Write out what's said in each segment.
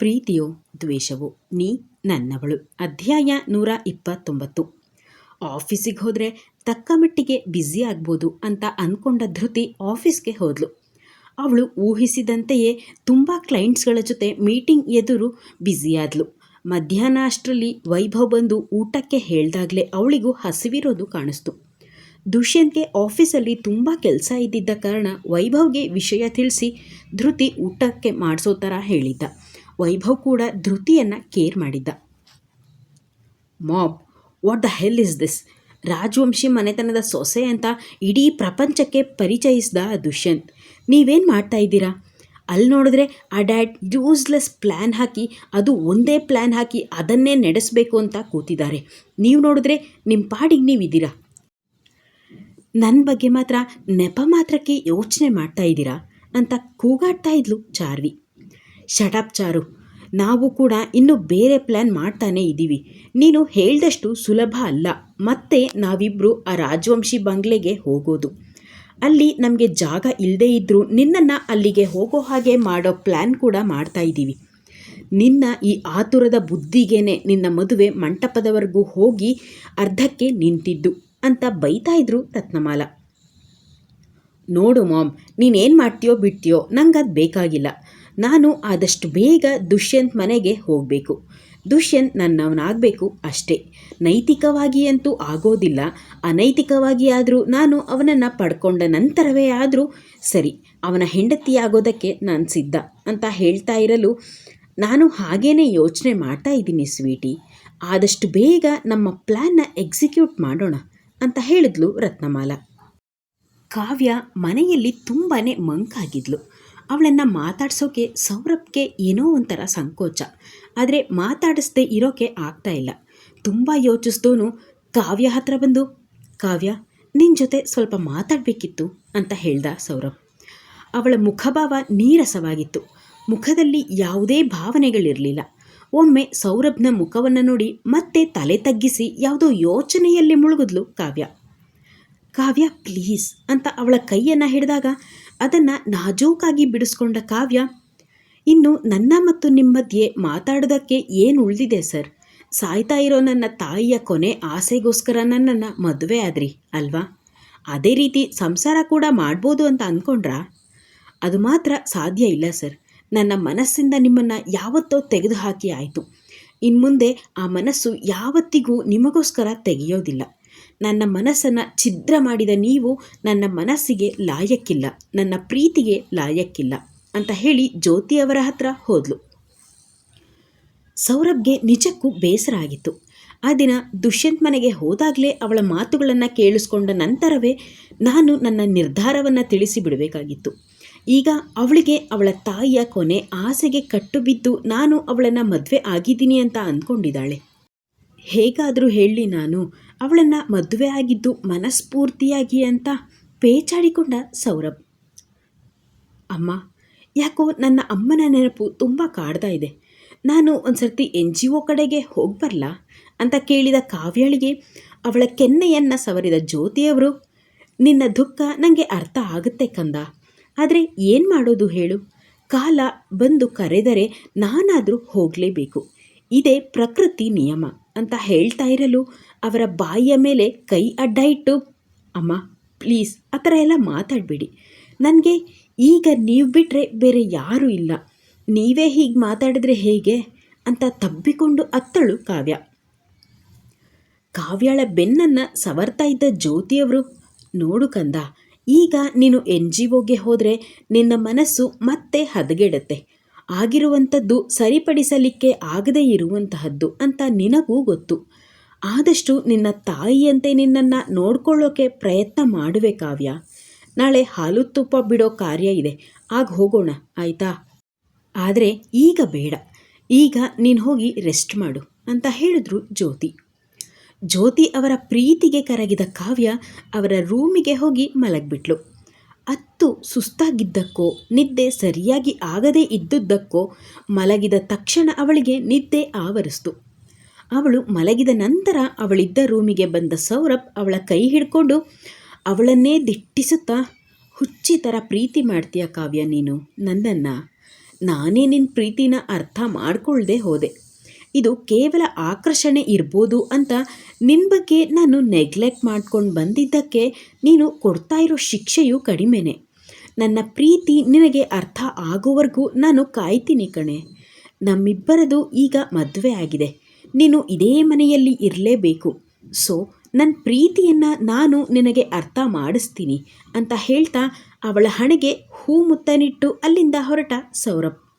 ಪ್ರೀತಿಯೋ ದ್ವೇಷವೋ, ನೀ ನನ್ನವಳು. ಅಧ್ಯಾಯ ನೂರ ಇಪ್ಪತ್ತೊಂಬತ್ತು. ಆಫೀಸಿಗೆ ಹೋದರೆ ತಕ್ಕ ಮಟ್ಟಿಗೆ ಬ್ಯುಸಿ ಆಗ್ಬೋದು ಅಂತ ಅಂದ್ಕೊಂಡ ಧೃತಿ ಆಫೀಸ್ಗೆ ಹೋದ್ಲು. ಅವಳು ಊಹಿಸಿದಂತೆಯೇ ತುಂಬ ಕ್ಲೈಂಟ್ಸ್ಗಳ ಜೊತೆ ಮೀಟಿಂಗ್ ಎದುರು ಬ್ಯುಸಿಯಾದ್ಲು ಮಧ್ಯಾಹ್ನ ಅಷ್ಟರಲ್ಲಿ ವೈಭವ್ ಬಂದು ಊಟಕ್ಕೆ ಹೇಳ್ದಾಗಲೇ ಅವಳಿಗೂ ಹಸಿವಿರೋದು ಕಾಣಿಸ್ತು. ದುಷ್ಯಂತ್ಗೆ ಆಫೀಸಲ್ಲಿ ತುಂಬ ಕೆಲಸ ಇದ್ದಿದ್ದ ಕಾರಣ ವೈಭವ್ಗೆ ವಿಷಯ ತಿಳಿಸಿ ಧೃತಿ ಊಟಕ್ಕೆ ಮಾಡಿಸೋ ಥರ ಹೇಳಿದ್ದ. ವೈಭವ್ ಕೂಡ ಧೃತಿಯನ್ನು ಕೇರ್ ಮಾಡಿದ್ದ. Mob what the hell is this Rajvanshi ಮನೆತನದ ಸೊಸೆ ಅಂತ ಇಡೀ ಪ್ರಪಂಚಕ್ಕೆ ಪರಿಚಯಿಸಿದ ದುಷ್ಯಂತ್. ನೀವೇನು ಮಾಡ್ತಾ ಇದ್ದೀರಾ? ಅಲ್ಲಿ ನೋಡಿದ್ರೆ ಆ ಡ್ಯಾಡ್ ಯೂಸ್ಲೆಸ್ ಪ್ಲ್ಯಾನ್ ಹಾಕಿ, ಅದು ಒಂದೇ ಪ್ಲ್ಯಾನ್ ಹಾಕಿ ಅದನ್ನೇ ನಡೆಸಬೇಕು ಅಂತ ಕೂತಿದ್ದಾರೆ. ನೀವು ನೋಡಿದ್ರೆ ನಿಮ್ಮ ಪಾಡಿಗೆ ನೀವಿದ್ದೀರಾ? ನನ್ನ ಬಗ್ಗೆ ಮಾತ್ರ ನೆಪ ಮಾತ್ರಕ್ಕೆ ಯೋಚನೆ ಮಾಡ್ತಾ ಇದ್ದೀರಾ? ಅಂತ ಕೂಗಾಡ್ತಾ ಇದ್ಲು ಚಾರ್ವಿ. ಶಟಪ್ ಚಾರು ನಾವು ಕೂಡ ಇನ್ನೂ ಬೇರೆ ಪ್ಲ್ಯಾನ್ ಮಾಡ್ತಾನೇ ಇದ್ದೀವಿ. ನೀನು ಹೇಳ್ದಷ್ಟು ಸುಲಭ ಅಲ್ಲ. ಮತ್ತೆ ನಾವಿಬ್ಬರು ಆ ರಾಜವಂಶಿ ಬಂಗ್ಲೆಗೆ ಹೋಗೋದು. ಅಲ್ಲಿ ನಮಗೆ ಜಾಗ ಇಲ್ಲದೇ ಇದ್ದರೂ ನಿನ್ನನ್ನು ಅಲ್ಲಿಗೆ ಹೋಗೋ ಹಾಗೆ ಮಾಡೋ ಪ್ಲ್ಯಾನ್ ಕೂಡ ಮಾಡ್ತಾ ಇದ್ದೀವಿ. ನಿನ್ನ ಈ ಆತುರದ ಬುದ್ಧಿಗೇನೆ ನಿನ್ನ ಮದುವೆ ಮಂಟಪದವರೆಗೂ ಹೋಗಿ ಅರ್ಧಕ್ಕೆ ನಿಂತಿದ್ದು ಅಂತ ಬೈತಾ ಇದ್ರು ರತ್ನಮಾಲ. ನೋಡು ಮಾಮ್, ನೀನೇನು ಮಾಡ್ತೀಯೋ ಬಿಡ್ತೀಯೋ ನಂಗೆ ಅದು ಬೇಕಾಗಿಲ್ಲ. ನಾನು ಆದಷ್ಟು ಬೇಗ ದುಷ್ಯಂತ್ ಮನೆಗೆ ಹೋಗಬೇಕು. ದುಷ್ಯಂತ್ ನನ್ನವನಾಗಬೇಕು ಅಷ್ಟೇ. ನೈತಿಕವಾಗಿ ಅಂತೂ ಆಗೋದಿಲ್ಲ. ಅನೈತಿಕವಾಗಿ ಆದರೂ ನಾನು ಅವನನ್ನು ಪಡ್ಕೊಂಡ ನಂತರವೇ ಆದರೂ ಸರಿ, ಅವನ ಹೆಂಡತಿಯಾಗೋದಕ್ಕೆ ನಾನು ಸಿದ್ಧ ಅಂತ ಹೇಳ್ತಾ ಇರಲು ನಾನು ಹಾಗೇನೆ ಯೋಚನೆ ಮಾಡ್ತಾ ಇದ್ದೀನಿ ಸ್ವೀಟಿ. ಆದಷ್ಟು ಬೇಗ ನಮ್ಮ ಪ್ಲ್ಯಾನ್ನ ಎಕ್ಸಿಕ್ಯೂಟ್ ಮಾಡೋಣ ಅಂತ ಹೇಳಿದ್ಲು ರತ್ನಮಾಲ. ಕಾವ್ಯ ಮನೆಯಲ್ಲಿ ತುಂಬಾ ಮಂಕಾಗಿದ್ಲು. ಅವಳನ್ನು ಮಾತಾಡಿಸೋಕೆ ಸೌರಭ್ಗೆ ಏನೋ ಒಂಥರ ಸಂಕೋಚ. ಆದರೆ ಮಾತಾಡಿಸ್ದೇ ಇರೋಕೆ ಆಗ್ತಾ ಇಲ್ಲ. ತುಂಬ ಯೋಚಿಸ್ದೋನು ಕಾವ್ಯ ಹತ್ರ ಬಂದು, ಕಾವ್ಯ ನಿನ್ನ ಜೊತೆ ಸ್ವಲ್ಪ ಮಾತಾಡಬೇಕಿತ್ತು ಅಂತ ಹೇಳ್ದ ಸೌರಭ್. ಅವಳ ಮುಖಭಾವ ನೀರಸವಾಗಿತ್ತು. ಮುಖದಲ್ಲಿ ಯಾವುದೇ ಭಾವನೆಗಳಿರಲಿಲ್ಲ. ಒಮ್ಮೆ ಸೌರಭ್ನ ಮುಖವನ್ನು ನೋಡಿ ಮತ್ತೆ ತಲೆ ತಗ್ಗಿಸಿ ಯಾವುದೋ ಯೋಚನೆಯಲ್ಲಿ ಮುಳುಗಿದ್ಲು ಕಾವ್ಯ. ಕಾವ್ಯ, ಪ್ಲೀಸ್ ಅಂತ ಅವಳ ಕೈಯನ್ನು ಹಿಡಿದಾಗ ಅದನ್ನು ನಾಜೂಕಾಗಿ ಬಿಡಿಸ್ಕೊಂಡ ಕಾವ್ಯ, ಇನ್ನು ನನ್ನ ಮತ್ತು ನಿಮ್ಮ ಮಧ್ಯೆ ಮಾತಾಡೋದಕ್ಕೆ ಏನು ಉಳಿದಿದೆ ಸರ್? ಸಾಯ್ತಾ ಇರೋ ನನ್ನ ತಾಯಿಯ ಕೊನೆ ಆಸೆಗೋಸ್ಕರ ನನ್ನನ್ನು ಮದುವೆ ಆದ್ರಿ, ಅಲ್ವಾ? ಅದೇ ರೀತಿ ಸಂಸಾರ ಕೂಡ ಮಾಡ್ಬೋದು ಅಂತ ಅಂದ್ಕೊಂಡ್ರಾ ಅದು ಮಾತ್ರ ಸಾಧ್ಯ ಇಲ್ಲ ಸರ್. ನನ್ನ ಮನಸ್ಸಿಂದ ನಿಮ್ಮನ್ನು ಯಾವತ್ತೋ ತೆಗೆದುಹಾಕಿ ಆಯಿತು. ಇನ್ನು ಮುಂದೆ ಆ ಮನಸ್ಸು ಯಾವತ್ತಿಗೂ ನಿಮಗೋಸ್ಕರ ತೆಗೆಯೋದಿಲ್ಲ. ನನ್ನ ಮನಸ್ಸನ್ನು ಛಿದ್ರ ಮಾಡಿದ ನೀವು ನನ್ನ ಮನಸ್ಸಿಗೆ ಲಾಯಕ್ಕಿಲ್ಲ, ನನ್ನ ಪ್ರೀತಿಗೆ ಲಾಯಕ್ಕಿಲ್ಲ ಅಂತ ಹೇಳಿ ಜ್ಯೋತಿ ಅವರ ಹತ್ರ ಹೋದ್ಲು. ಸೌರಭ್ಗೆ ನಿಜಕ್ಕೂ ಬೇಸರ ಆಗಿತ್ತು. ಆ ದಿನ ದುಷ್ಯಂತ್ ಮನೆಗೆ ಹೋದಾಗಲೇ ಅವಳ ಮಾತುಗಳನ್ನು ಕೇಳಿಸ್ಕೊಂಡ ನಂತರವೇ ನಾನು ನನ್ನ ನಿರ್ಧಾರವನ್ನು ತಿಳಿಸಿ ಬಿಡಬೇಕಾಗಿತ್ತು ಈಗ ಅವಳಿಗೆ ಅವಳ ತಾಯಿಯ ಕೊನೆ ಆಸೆಗೆ ಕಟ್ಟುಬಿದ್ದು ನಾನು ಅವಳನ್ನು ಮದುವೆ ಆಗಿದ್ದೀನಿ ಅಂತ ಅಂದ್ಕೊಂಡಿದ್ದಾಳೆ. ಹೇಗಾದರೂ ಹೇಳಿ ನಾನು, ಅವಳನ್ನು ಮದುವೆ ಆಗಿದ್ದು ಮನಸ್ಫೂರ್ತಿಯಾಗಿ ಅಂತ ಪೇಚಾಡಿಕೊಂಡ ಸೌರಭ್. ಅಮ್ಮ, ಯಾಕೋ ನನ್ನ ಅಮ್ಮನ ನೆನಪು ತುಂಬ ಕಾಡ್ತಾ ಇದೆ. ನಾನು ಒಂದು ಸರ್ತಿ ಎನ್ ಜಿ ಒ ಕಡೆಗೆ ಹೋಗಿ ಬರಲ ಅಂತ ಕೇಳಿದ ಕಾವ್ಯಳಿಗೆ ಅವಳ ಕೆನ್ನೆಯನ್ನು ಸವರಿದ ಜ್ಯೋತಿಯವರು, ನಿನ್ನ ದುಃಖ ನನಗೆ ಅರ್ಥ ಆಗುತ್ತೆ ಕಂದ, ಆದರೆ ಏನು ಮಾಡೋದು ಹೇಳು? ಕಾಲ ಬಂದು ಕರೆದರೆ ನಾನಾದರೂ ಹೋಗಲೇಬೇಕು. ಇದೇ ಪ್ರಕೃತಿ ನಿಯಮ. ಅಂತ ಹೇಳ್ತಾ ಇರಲು ಅವರ ಬಾಯಿಯ ಮೇಲೆ ಕೈ ಅಡ್ಡ ಇಟ್ಟು, ಅಮ್ಮ, ಪ್ಲೀಸ್, ಆ ಥರ ಎಲ್ಲ ಮಾತಾಡಬೇಡಿ. ನನಗೆ ಈಗ ನೀವು ಬಿಟ್ಟರೆ ಬೇರೆ ಯಾರೂ ಇಲ್ಲ. ನೀವೇ ಹೀಗೆ ಮಾತಾಡಿದ್ರೆ ಹೇಗೆ? ಅಂತ ತಬ್ಬಿಕೊಂಡು ಅತ್ತಳು ಕಾವ್ಯ. ಕಾವ್ಯಳ ಬೆನ್ನನ್ನು ಸವರ್ತಾ ಇದ್ದ ಜ್ಯೋತಿಯವರು, ನೋಡು ಕಂದ, ಈಗ ನೀನು ಎನ್ ಜಿ ಒಗೆ ಹೋದರೆ ನಿನ್ನ ಮನಸ್ಸು ಮತ್ತೆ ಹದಗೆಡುತ್ತೆ. ಆಗಿರುವಂಥದ್ದು ಸರಿಪಡಿಸಲಿಕ್ಕೆ ಆಗದೇ ಇರುವಂತಹದ್ದು ಅಂತ ನಿನಗೂ ಗೊತ್ತು. ಆದಷ್ಟು ನಿನ್ನ ತಾಯಿಯಂತೆ ನಿನ್ನನ್ನು ನೋಡ್ಕೊಳ್ಳೋಕೆ ಪ್ರಯತ್ನ ಮಾಡುವೆ ಕಾವ್ಯ. ನಾಳೆ ಹಾಲು ತುಪ್ಪ ಬಿಡೋ ಕಾರ್ಯ ಇದೆ. ಆಗ ಹೋಗೋಣ, ಆಯಿತಾ? ಆದರೆ ಈಗ ಬೇಡ. ಈಗ ನೀನು ಹೋಗಿ ರೆಸ್ಟ್ ಮಾಡು ಅಂತ ಹೇಳಿದ್ರು ಜ್ಯೋತಿ. ಜ್ಯೋತಿ ಅವರ ಪ್ರೀತಿಗೆ ಕರಗಿದ ಕಾವ್ಯ ಅವರ ರೂಮಿಗೆ ಹೋಗಿ ಮಲಗಿಬಿಟ್ಲು. ಅತ್ತು ಸುಸ್ತಾಗಿದ್ದಕ್ಕೋ, ನಿದ್ದೆ ಸರಿಯಾಗಿ ಆಗದೇ ಇದ್ದುದಕ್ಕೋ ಮಲಗಿದ ತಕ್ಷಣ ಅವಳಿಗೆ ನಿದ್ದೆ ಆವರಿಸ್ತು. ಅವಳು ಮಲಗಿದ ನಂತರ ಅವಳಿದ್ದ ರೂಮಿಗೆ ಬಂದ ಸೌರಭ್ ಅವಳ ಕೈ ಹಿಡ್ಕೊಂಡು, ಅವಳನ್ನೇ ದಿಟ್ಟಿಸುತ್ತಾ ಹುಚ್ಚಿ ಥರ ಪ್ರೀತಿ ಮಾಡ್ತೀಯ ಕಾವ್ಯ ನೀನು ನನ್ನನ್ನು ನಾನೇ ನಿನ್ನ ಪ್ರೀತಿನ ಅರ್ಥ ಮಾಡಿಕೊಳ್ಳದೆ ಹೋದೆ. ಇದು ಕೇವಲ ಆಕರ್ಷಣೆ ಇರ್ಬೋದು ಅಂತ ನಿನ್ನ ಬಗ್ಗೆ ನಾನು ನೆಗ್ಲೆಕ್ಟ್ ಮಾಡ್ಕೊಂಡು ಬಂದಿದ್ದಕ್ಕೆ ನೀನು ಕೊಡ್ತಾ ಇರೋ ಶಿಕ್ಷೆಯು ಕಡಿಮೆನೆ. ನನ್ನ ಪ್ರೀತಿ ನಿನಗೆ ಅರ್ಥ ಆಗೋವರೆಗೂ ನಾನು ಕಾಯ್ತೀನಿ ಕಣೆ. ನಮ್ಮಿಬ್ಬರದು ಈಗ ಮದುವೆ ಆಗಿದೆ. ನೀನು ಇದೇ ಮನೆಯಲ್ಲಿ ಇರಲೇಬೇಕು. ಸೊ ನನ್ನ ಪ್ರೀತಿಯನ್ನು ನಾನು ನಿನಗೆ ಅರ್ಥ ಮಾಡಿಸ್ತೀನಿ ಅಂತ ಹೇಳ್ತಾ ಅವಳ ಹಣೆಗೆ ಹೂ ಮುತ್ತನಿಟ್ಟು ಅಲ್ಲಿಂದ ಹೊರಟ ಸೌರಭ್.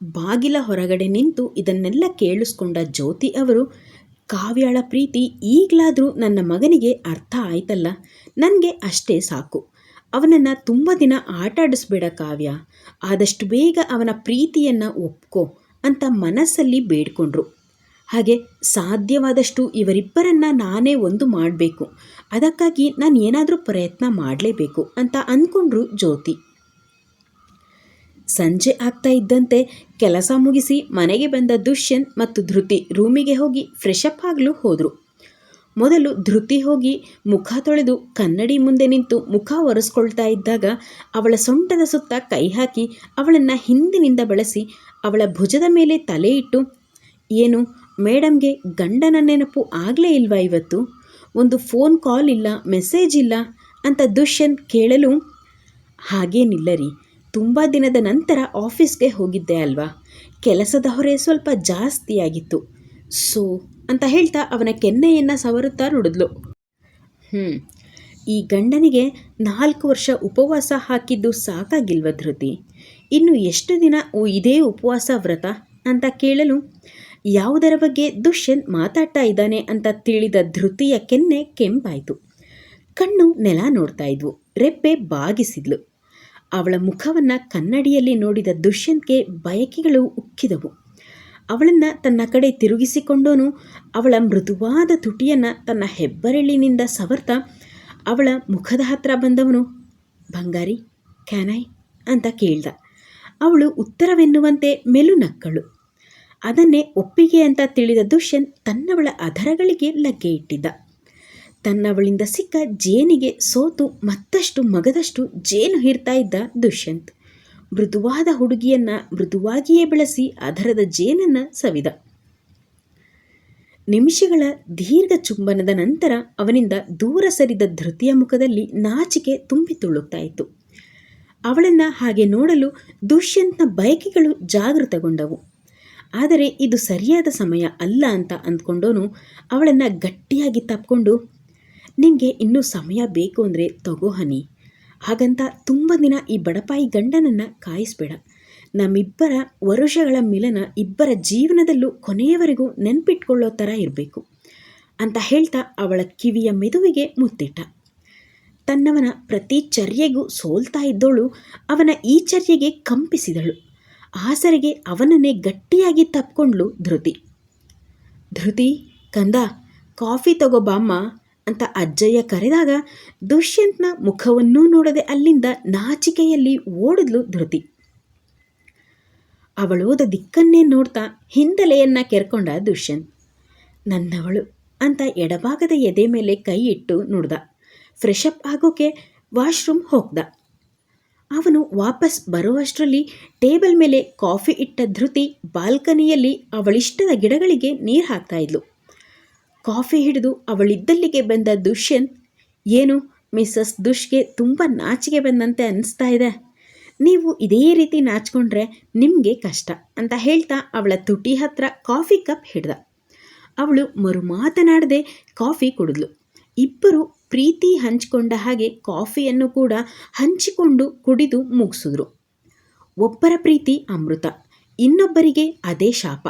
ಬಾಗಿಲ ಹೊರಗಡೆ ನಿಂತು ಇದನ್ನೆಲ್ಲ ಕೇಳಿಸ್ಕೊಂಡ ಜ್ಯೋತಿ ಅವರು, ಕಾವ್ಯಾಳ ಪ್ರೀತಿ ಈಗಲಾದರೂ ನನ್ನ ಮಗನಿಗೆ ಅರ್ಥ ಆಯ್ತಲ್ಲ, ನನಗೆ ಅಷ್ಟೇ ಸಾಕು. ಅವನನ್ನು ತುಂಬ ದಿನ ಆಟಾಡಿಸ್ಬೇಡ ಕಾವ್ಯ, ಆದಷ್ಟು ಬೇಗ ಅವನ ಪ್ರೀತಿಯನ್ನು ಒಪ್ಕೋ ಅಂತ ಮನಸ್ಸಲ್ಲಿ ಬೇಡ್ಕೊಂಡ್ರು. ಹಾಗೆ ಸಾಧ್ಯವಾದಷ್ಟು ಇವರಿಬ್ಬರನ್ನ ನಾನೇ ಒಂದು ಮಾಡಬೇಕು, ಅದಕ್ಕಾಗಿ ನಾನು ಏನಾದರೂ ಪ್ರಯತ್ನ ಮಾಡಲೇಬೇಕು ಅಂತ ಅಂದ್ಕೊಂಡ್ರು ಜ್ಯೋತಿ. ಸಂಜೆ ಆಗ್ತಾ ಇದ್ದಂತೆ ಕೆಲಸ ಮುಗಿಸಿ ಮನೆಗೆ ಬಂದ ದುಷ್ಯಂತ್ ಮತ್ತು ಧೃತಿ ರೂಮಿಗೆ ಹೋಗಿ ಫ್ರೆಶ್ ಅಪ್ ಆಗಲು ಹೋದರು. ಮೊದಲು ಧೃತಿ ಹೋಗಿ ಮುಖ ತೊಳೆದು ಕನ್ನಡಿ ಮುಂದೆ ನಿಂತು ಮುಖ ಒರೆಸ್ಕೊಳ್ತಾ ಇದ್ದಾಗ ಅವಳ ಸೊಂಟದ ಸುತ್ತ ಕೈ ಹಾಕಿ ಅವಳನ್ನು ಹಿಂದಿನಿಂದ ಬಳಸಿ ಅವಳ ಭುಜದ ಮೇಲೆ ತಲೆ ಇಟ್ಟು, ಏನು, ಮೇಡಮ್ಗೆ ಗಂಡನ ನೆನಪು ಆಗಲೇ ಇಲ್ವಾ ಇವತ್ತು? ಒಂದು ಫೋನ್ ಕಾಲ್ ಇಲ್ಲ ಮೆಸೇಜ್ ಇಲ್ಲ? ಅಂತ ದುಷ್ಯಂತ್ ಕೇಳಲು, ಹಾಗೇನಿಲ್ಲ ರೀ ತುಂಬ ದಿನದ ನಂತರ ಆಫೀಸ್ಗೆ ಹೋಗಿದ್ದೆ ಅಲ್ವಾ? ಕೆಲಸದ ಹೊರೆ ಸ್ವಲ್ಪ ಜಾಸ್ತಿಯಾಗಿತ್ತು. ಸೊ, ಅಂತ ಹೇಳ್ತಾ ಅವನ ಕೆನ್ನೆಯನ್ನು ಸವರುತ್ತಾ ನುಡಿದ್ಲು. ಹ್ಞೂ ಈ ಗಂಡನಿಗೆ ನಾಲ್ಕು ವರ್ಷ ಉಪವಾಸ ಹಾಕಿದ್ದು ಸಾಕಾಗಿಲ್ವ ಧೃತಿ? ಇನ್ನು ಎಷ್ಟು ದಿನ ಇದೇ ಉಪವಾಸ ವ್ರತ? ಅಂತ ಕೇಳಲು ಯಾವುದರ ಬಗ್ಗೆ ದುಷ್ಯಂತ್ ಮಾತಾಡ್ತಾ ಇದ್ದಾನೆ ಅಂತ ತಿಳಿದ ಧೃತಿಯ ಕೆನ್ನೆ ಕೆಂಪಾಯಿತು. ಕಣ್ಣು ನೆಲ ನೋಡ್ತಾ ಇದ್ವು. ರೆಪ್ಪೆ ಬಾಗಿಸಿದ್ಲು. ಅವಳ ಮುಖವನ್ನು ಕನ್ನಡಿಯಲ್ಲಿ ನೋಡಿದ ದುಷ್ಯಂತ್ಗೆ ಬಯಕೆಗಳು ಉಕ್ಕಿದವು. ಅವಳನ್ನು ತನ್ನ ಕಡೆ ತಿರುಗಿಸಿಕೊಂಡೋನು, ಅವಳ ಮೃದುವಾದ ತುಟಿಯನ್ನು ತನ್ನ ಹೆಬ್ಬರಳಿನಿಂದ ಸವರ್ತ ಅವಳ ಮುಖದ ಹತ್ರ ಬಂದವನು, ಬಂಗಾರಿ, ಕ್ಯಾನೈ ಅಂತ ಕೇಳ್ದ. ಅವಳು ಉತ್ತರವೆನ್ನುವಂತೆ ಮೆಲುನಕ್ಕಳು ಅದನ್ನೇ ಒಪ್ಪಿಗೆ ಅಂತ ತಿಳಿದ ದುಷ್ಯಂತ್ ತನ್ನವಳ ಅಧರಗಳಿಗೆ ಲಗ್ಗೆ ಇಟ್ಟಿದ್ದ. ತನ್ನವಳಿಂದ ಸಿಕ್ಕ ಜೇನಿಗೆ ಸೋತು ಮತ್ತಷ್ಟು ಮಗದಷ್ಟು ಜೇನು ಹೀರ್ತಾ ಇದ್ದ ದುಷ್ಯಂತ್. ಮೃದುವಾದ ಹುಡುಗಿಯನ್ನ ಮೃದುವಾಗಿಯೇ ಬೆಳೆಸಿ ಅದರದ ಜೇನನ್ನು ಸವಿದ. ನಿಮಿಷಗಳ ದೀರ್ಘ ಚುಂಬನದ ನಂತರ ಅವನಿಂದ ದೂರ ಸರಿದ ಧೃತಿಯ ಮುಖದಲ್ಲಿ ನಾಚಿಕೆ ತುಂಬಿ ತುಳುಕ್ತಾ ಇತ್ತು. ಅವಳನ್ನು ಹಾಗೆ ನೋಡಲು ದುಷ್ಯಂತ್ನ ಬಯಕೆಗಳು ಜಾಗೃತಗೊಂಡವು. ಆದರೆ ಇದು ಸರಿಯಾದ ಸಮಯ ಅಲ್ಲ ಅಂತ ಅಂದ್ಕೊಂಡೋನು ಅವಳನ್ನು ಗಟ್ಟಿಯಾಗಿ ತಪ್ಕೊಂಡು ನಿಮಗೆ ಇನ್ನೂ ಸಮಯ ಬೇಕು ಅಂದರೆ ತಗೋ ಹನಿ. ಹಾಗಂತ ತುಂಬ ದಿನ ಈ ಬಡಪಾಯಿ ಗಂಡನನ್ನು ಕಾಯಿಸ್ಬೇಡ. ನಮ್ಮಿಬ್ಬರ ವರುಷಗಳ ಮಿಲನ ಇಬ್ಬರ ಜೀವನದಲ್ಲೂ ಕೊನೆಯವರೆಗೂ ನೆನ್ಪಿಟ್ಕೊಳ್ಳೋ ಥರ ಇರಬೇಕು ಅಂತ ಹೇಳ್ತಾ ಅವಳ ಕಿವಿಯ ಮೆದುವಿಗೆ ಮುತ್ತಿಟ್ಟ. ತನ್ನವನ ಪ್ರತಿ ಚರ್ಯೆಗೂ ಸೋಲ್ತಾ ಇದ್ದೋಳು ಅವನ ಈ ಚರ್ಯೆಗೆ ಕಂಪಿಸಿದಳು. ಆಸರೆಗೆ ಅವನನ್ನೇ ಗಟ್ಟಿಯಾಗಿ ತಪ್ಕೊಂಡ್ಳು ಧೃತಿ. ಧೃತಿ, ಕಂದ, ಕಾಫಿ ತಗೋ ಬಾಮ್ಮ. ಅಂತ ಅಜ್ಜಯ್ಯ ಕರೆದಾಗ ದುಷ್ಯಂತ್ನ ಮುಖವನ್ನೂ ನೋಡದೆ ಅಲ್ಲಿಂದ ನಾಚಿಕೆಯಲ್ಲಿ ಓಡಿದ್ಲು ಧೃತಿ. ಅವಳೋದ ದಿಕ್ಕನ್ನೇ ನೋಡ್ತಾ ಹಿಂದಲೆಯನ್ನ ಕೆರ್ಕೊಂಡ ದುಷ್ಯಂತ್. ನನ್ನವಳು ಅಂತ ಎಡಭಾಗದ ಎದೆ ಮೇಲೆ ಕೈ ಇಟ್ಟು ನುಡ್ದ. ಫ್ರೆಶ್ ಅಪ್ ಆಗೋಕೆ ವಾಶ್ರೂಮ್ ಹೋಗ್ದ. ಅವನು ವಾಪಸ್ ಬರುವಷ್ಟರಲ್ಲಿ ಟೇಬಲ್ ಮೇಲೆ ಕಾಫಿ ಇಟ್ಟ ಧೃತಿ ಬಾಲ್ಕನಿಯಲ್ಲಿ ಅವಳಿಷ್ಟದ ಗಿಡಗಳಿಗೆ ನೀರು ಹಾಕ್ತಾ ಇದ್ಲು. ಕಾಫಿ ಹಿಡಿದು ಅವಳಿದ್ದಲ್ಲಿಗೆ ಬಂದ ದುಷ್ಯಂತ್ ಏನು, ಮಿಸ್ಸಸ್ ದುಷ್ಗೆ ತುಂಬ ನಾಚಿಕೆ ಬಂದಂತೆ ಅನಿಸ್ತಾ ಇದೆ. ನೀವು ಇದೇ ರೀತಿ ನಾಚಿಕೊಂಡ್ರೆ ನಿಮಗೆ ಕಷ್ಟ ಅಂತ ಹೇಳ್ತಾ ಅವಳ ತುಟಿ ಹತ್ರ ಕಾಫಿ ಕಪ್ ಹಿಡ್ದ. ಅವಳು ಮರು ಮಾತನಾಡದೆ ಕಾಫಿ ಕುಡಿದ್ಲು. ಇಬ್ಬರು ಪ್ರೀತಿ ಹಂಚಿಕೊಂಡ ಹಾಗೆ ಕಾಫಿಯನ್ನು ಕೂಡ ಹಂಚಿಕೊಂಡು ಕುಡಿದು ಮುಗಿಸಿದ್ರು. ಒಬ್ಬರ ಪ್ರೀತಿ ಅಮೃತ, ಇನ್ನೊಬ್ಬರಿಗೆ ಅದೇ ಶಾಪ.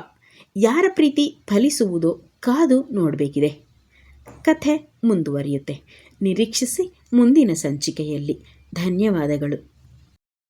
ಯಾರ ಪ್ರೀತಿ ಫಲಿಸುವುದೋ ಕಾದು ನೋಡಬೇಕಿದೆ. ಕಥೆ ಮುಂದುವರಿಯುತ್ತೆ. ನಿರೀಕ್ಷಿಸಿ ಮುಂದಿನ ಸಂಚಿಕೆಯಲ್ಲಿ. ಧನ್ಯವಾದಗಳು.